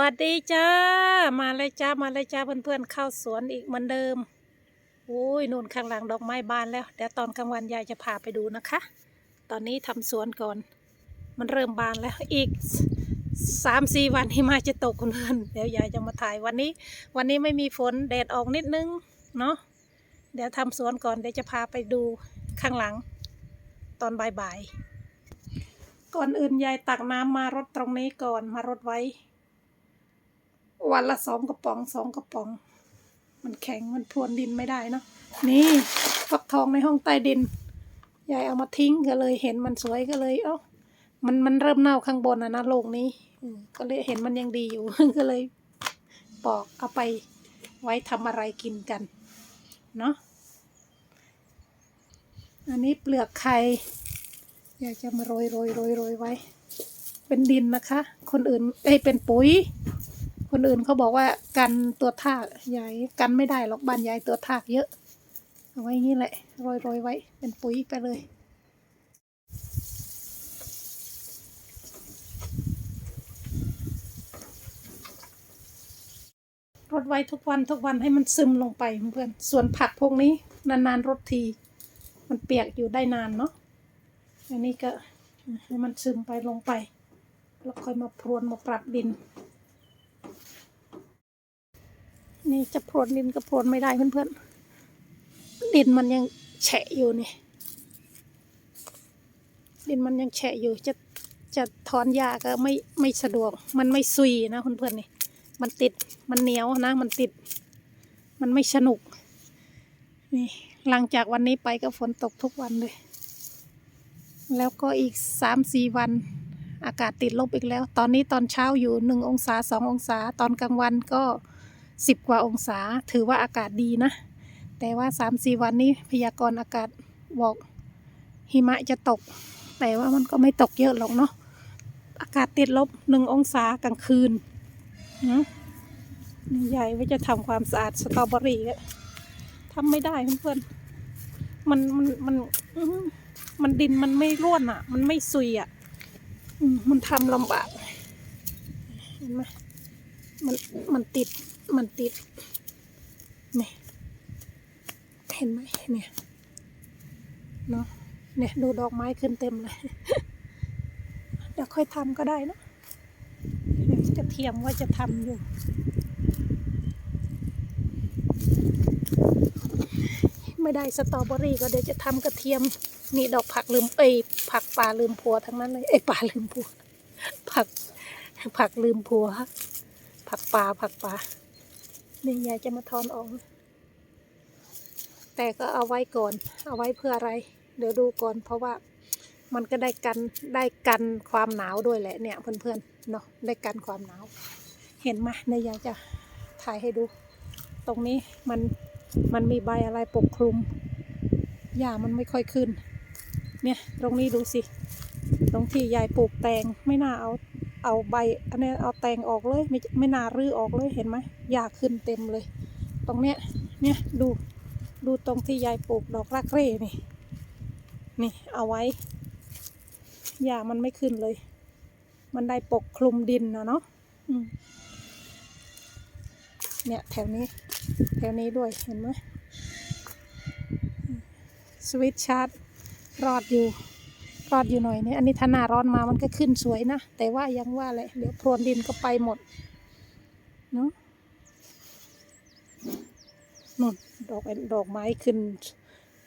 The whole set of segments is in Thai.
วัสดีจ้า มาเลยจ้า มาเลยจ้าเพื่อนๆเข้าสวนอีกเหมือนเดิมโอ้ยนู่นข้างหลังดอกไม้บานแล้วเดี๋ยวตอนกลางวันยายจะพาไปดูนะคะ ตอนนี้ทำสวนก่อน มันเริ่มบานแล้วอีกสามสี่วันที่มาจะตกคุณเพื่อนเดี๋ยวยายจะมาถ่ายวันนี้ วันนี้ไม่มีฝนแดดออกนิดนึงเนาะเดี๋ยวทำสวนก่อนเดี๋ยวจะพาไปดูข้างหลัง ตอนบ่ายๆก่อนอื่นยายตักน้ำมารดตรงนี้ก่อนมารดไว้ วันละสองกระป๋องสองกระป๋อง มันแข็งมันพรวนดินไม่ได้เนาะนี่ฟักทองในห้องใต้ดินยายเอามาทิ้งก็เลยเห็นมันสวยก็เลย เอ้ามันมันเริ่มเน่าข้างบนอะนะโลกนี้ก็เลยเห็นมันยังดีอยู่ก็เลยปอกเอาไปไว้ทำอะไรกินกันเนาะอันนี้เปลือกไข่อยากจะมาโรยโรยโรยโรยไว้ เป็นดินนะคะ คนอื่นเอ้เป็นปุ๋ย คนอื่นเขาบอกว่ากันตัวทากยายกันไม่ได้หรอกบ้านยายตัวทากเยอะ เอาไว้อย่างนี้แหละโรยโรยไว้ เป็นปุ๋ยไปเลยรดไว้ทุกวันทุกวันให้มันซึมลงไปเพื่อนส่วนผักพวกนี้นานๆรดที มันเปียกอยู่ได้นานเนาะอันนี้ก็ให้มันซึมไปลงไป แล้วค่อยมาพรวนมาปรับดิน นี่จะพรวนดินก็พรวนไม่ได้เพื่อนๆ ดินมันยังแฉะอยู่นี่ ดินมันยังแฉะอยู่ จะจะถอนหญ้าก็ไม่ไม่สะดวก มันไม่ซุยนะเพื่อนๆนี่ มันติด มันเหนียวนะ มันติด มันไม่สนุก นี่ หลังจากวันนี้ไปก็ฝนตกทุกวันเลย แล้วก็อีกสามสี่วันอากาศติดลบอีกแล้ว ตอนนี้ตอนเช้าอยู่หนึ่งองศาสององศา ตอนกลางวันก็ สิบกว่าองศา ถือว่าอากาศดีนะ แต่ว่าสามสี่วันนี้พยากรณ์อากาศบอกหิมะจะตก แต่ว่ามันก็ไม่ตกเยอะหรอกเนาะอากาศติดลบหนึ่งองศากลางคืนนะนี่ใหญ่ว่าจะทำความสะอาดสตรอเบอรี่ทำไม่ได้เพื่อนมันมันมันมันดินมันไม่ร่วนอะ มันไม่ซุยอะมันทำลำบากเห็นไหมมันมันติด มันติดนี่เห็นไหมเนี่ยเนาะเนี่ยดูดอกไม้ขึ้นเต็มเลยเดี๋ยวค่อยทำก็ได้นะเนี่ยกระเทียมว่าจะทำอยู่ไม่ได้สตรอเบอรี่ก็เดี๋ยวจะทำกระเทียมนี่ดอกผักลืมเอ้ยผักป่าลืมผัวทั้งนั้นเลยเอ้ยป่าลืมผัว ผัก ผักลืมผัวผักป่าผักป่า นี่ยายจะมาทอนออก แต่ก็เอาไว้ก่อน เอาไว้เพื่ออะไร เดี๋ยวดูก่อน เพราะว่ามันก็ได้กันได้กันความหนาวด้วยแหละเนี่ย เพื่อนๆเนาะได้กันความหนาว เห็นไหมเนยยายจะถ่ายให้ดู ตรงนี้มันมันมีใบอะไรปกคลุมหญ้ามันไม่ค่อยขึ้น เนี่ยตรงนี้ดูสิ ตรงที่ยายปลูกแตงไม่น่าเอา เอาใบอันนี้เอาแตงออกเลยไม่ไม่นารื้อออกเลยเห็นไหมหญ้าขึ้นเต็มเลย ตรงเนี้ยเนี่ยดูดูตรงที่ยายปลูกดอกรักเร่นี่ นี่เอาไว้หญ้ามันไม่ขึ้นเลย มันได้ปกคลุมดินนะเนาะเนี่ยแถวนี้ แถวนี้ด้วยเห็นไหมสวิตช์ชาร์จรอดอยู่ รอดอยู่หน่อยนี่อันนี้ถ้าหน้าร้อนมามันก็ขึ้นสวยนะ แต่ว่ายังว่าแหละเดี๋ยวพรวนดินก็ไปหมดเนาะนู่นดอกดอกไม้ขึ้น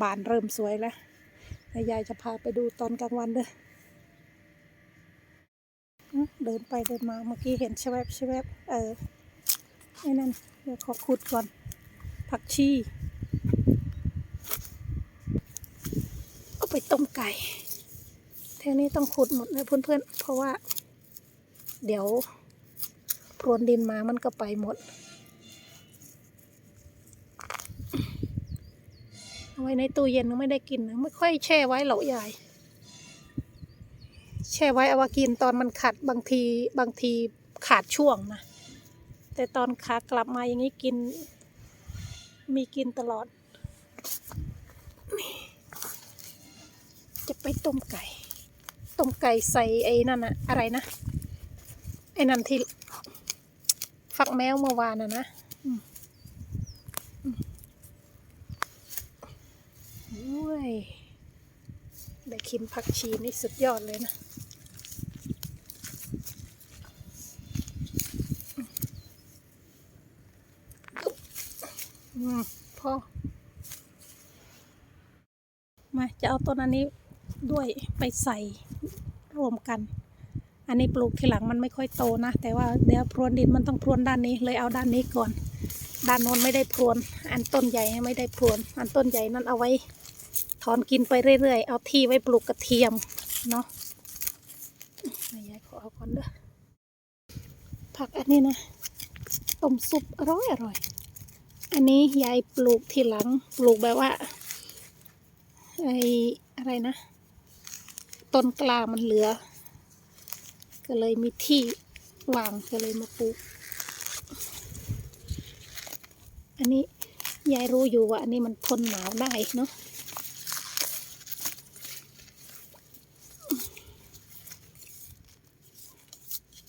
บานเริ่มสวยแล้วยายจะพาไปดูตอนกลางวันเด้อเดินไปเดินมาเมื่อกี้เห็นชแวบชแวบเออไอ้นั่นเดี๋ยวขอขุดก่อน ผักชีเอาไปต้มไก่ แถวนี้ต้องขุดหมดเลยเพื่อนๆ เพราะว่า เดี๋ยวพรวนดินมามันก็ไปหมด เอาไว้ในตู้เย็นก็ไม่ได้กินนะไม่ค่อยแช่ไว้หรอกยาย แช่ไว้เอาไว้กินตอนมันขัดบางทีบางทีขาดช่วงนะ แต่ตอนขากลับมาอย่างนี้กิน มีกินตลอด จะไปต้มไก่ ต้มไก่ใส่ไอ้นั่นอะอะไรนะ ไอ้นั่นที่ฟักแมวเมื่อวานนะนะอืมอืมโอ้ยได้กินผักชีนี่สุดยอดเลยนะอืมพอ มาจะเอาต้นอันนี้ด้วยไปใส่ รวมกัน อันนี้ปลูกทีหลังมันไม่ค่อยโตนะ แต่ว่าเดี๋ยวพรวนดินมันต้องพรวนด้านนี้เลยเอาด้านนี้ก่อน ด้านโน้นไม่ได้พรวน อันต้นใหญ่ไม่ได้พรวน อันต้นใหญ่นั้นเอาไว้ถอนกินไปเรื่อยๆ เอาที่ไว้ปลูกกระเทียมเนาะยยายขอเอาก่อนเด้อผักอันนี้นะต้มซุปอร่อยอร่อย อันนี้ยายปลูกทีหลังปลูกแบบว่าไออะไรนะ ต้นกล้ามันเหลือ ก็เลยมีที่วางก็เลยมาปลูก อันนี้ยายรู้อยู่ว่าอันนี้มันทนหนาวได้เนาะ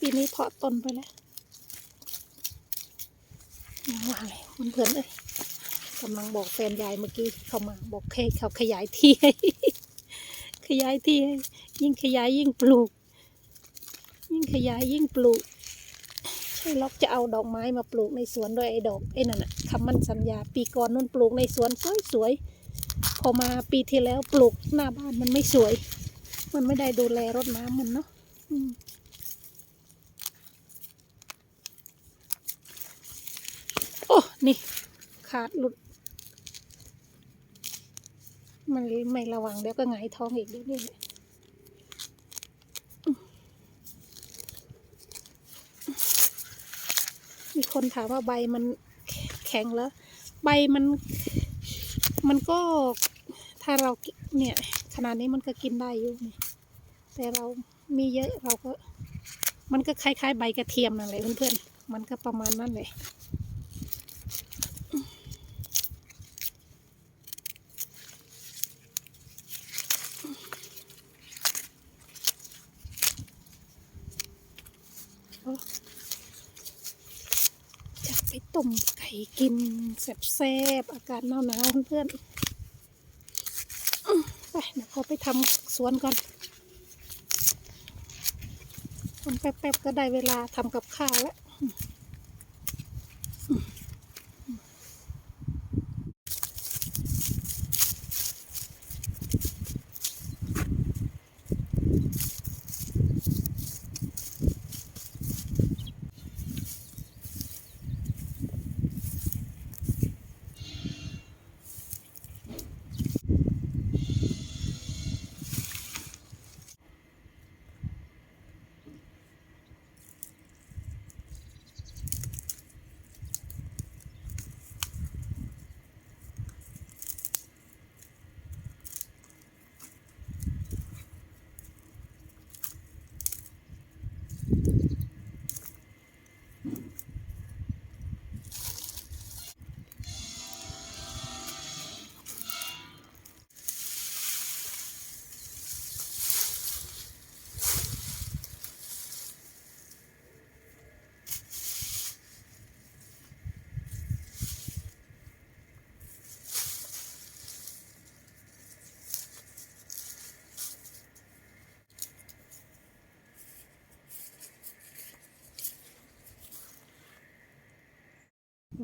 ปีนี้เพาะต้นไปแล้วว่าอะไรคุณเพื่อนเลยกำลังบอกแฟนยายเมื่อกี้เข้ามาบอกให้เขาขยายที่ให้ ขยายที่ยิ่งขยายยิ่งปลูก ยิ่งขยายยิ่งปลูก ใช่ล็อกจะเอาดอกไม้มาปลูกในสวนด้วยไอ้ดอกไอ้นั่นอะคำมั่นสัญญา ปีก่อนนู่นปลูกในสวนสวยๆพอมาปีที่แล้วปลูกหน้าบ้านมันไม่สวย มันไม่ได้ดูแลรดน้ำมันเนาะโอ้นี่ขาดหลุด มันไม่ระวังเดี๋ยวก็หงายท้องอีกเดี๋ยนี้แหละอืมมีคนถามว่าใบมันแข็งแล้ว ใบมัน มันก็ถ้าเราเนี่ยขนาดนี้มันก็กินได้อยู่นี่แต่เรามีเยอะเราก็ มันก็คล้ายๆ ใบกระเทียมนั่นแหละเพื่อนๆมันก็ประมาณนั้นเลย ต้มไก่กินแซ่บๆอากาศหนาวๆเพื่อนๆไปเดี๋ยวขาไปทำสวนก่อนทำแป๊บๆก็ได้เวลาทำกับข้าวแล้ว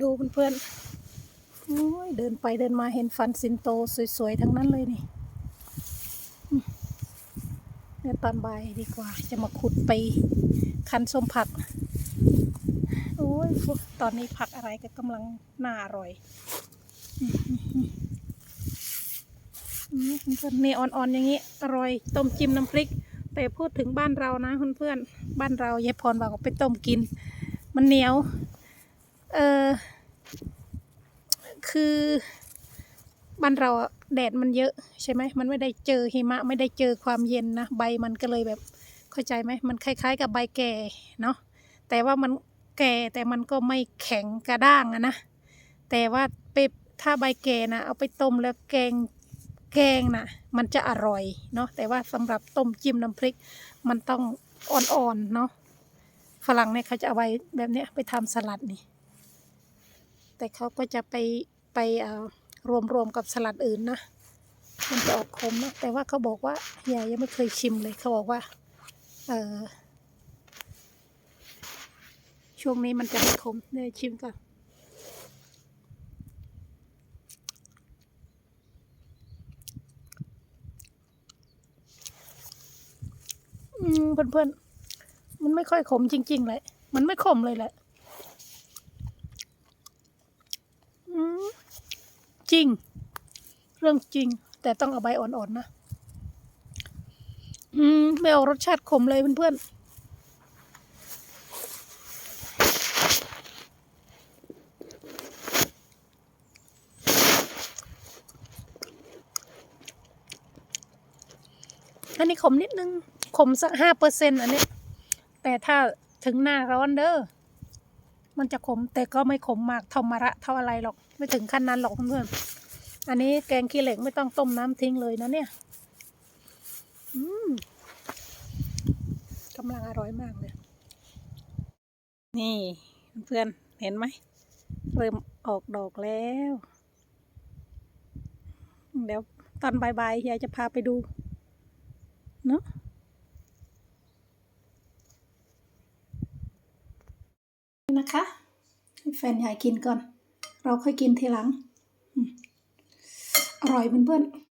ดูเพื่อนๆโอ้ยเดินไปเดินมาเห็นฟันสินโตสวยๆ ทั้งนั้นเลยนี่เดี๋ยตอนบ่ายดีกว่า จะมาขุดไปคันส้มผัก โอ้ยตอนนี้ผักอะไรก็กำลังน่าอร่อยอืมอืมเพื่อนๆนี่อ่อนๆอย่างนี้ อร่อย ต้มจิ้มน้ำพริก แต่พูดถึงบ้านเรานะเพื่อนๆบ้านเรายายพรบอกว่าไปต้มกิน มันเหนียว เออคือบ้านเราแดดมันเยอะใช่ไหมมันไม่ได้เจอหิมะไม่ได้เจอความเย็นนะใบมันก็เลยแบบเข้าใจไหมมันคล้าย ๆ กับใบแก่เนาะแต่ว่ามันแก่แต่มันก็ไม่แข็งกระด้างอะนะแต่ว่าไปถ้าใบแก่นะเอาไปต้มแล้วแกงแกงนะมันจะอร่อยเนาะแต่ว่าสำหรับต้มจิ้มน้ำพริก มันต้องอ่อนๆเนาะฝรั่งเนี่ยเขาจะเอาไว้แบบเนี้ยไปทำสลัดนี่ แต่เขาก็จะไปไปเอ่อรวมรวมกับสลัดอื่นนะมันจะออกขมนะแต่ว่าเขาบอกว่าเฮียยังไม่เคยชิมเลยเขาบอกว่าเออช่วงนี้มันจะไม่ขมเดี๋ยชิมก่อนอืมเพื่อนๆ มันไม่ค่อยขมจริง ๆ เลย มันไม่ขมเลยแหละ อืมจ ริง เรื่องจริง แต่ต้องเอาใบอ่อนๆนะอืมไม่ออกรสชาติขมเลยเพื่อนๆอันนี้ขมนิดนึง ขมสักห้าเปอร์เซ็นต์อันนี้ แต่ถ้าถึงหน้าร้อนเด้อ มันจะขมแต่ก็ไม่ขมมากเท่ามะระเท่าอะไรหรอก ไม่ถึงขั้นนั้นหรอกเพื่อนๆอันนี้แกงขี้เหล็กไม่ต้องต้มน้ำทิ้งเลยนะเนี่ยกำลังอร่อยมากเลย นี่เพื่อนเห็นไหม เริ่มออกดอกแล้ว เดี๋ยวตอนบ่ายๆยายจะพาไปดู เนาะนะคะ แฟนยายกินก่อน เราค่อยกินทีหลัง อร่อยเพื่อนๆ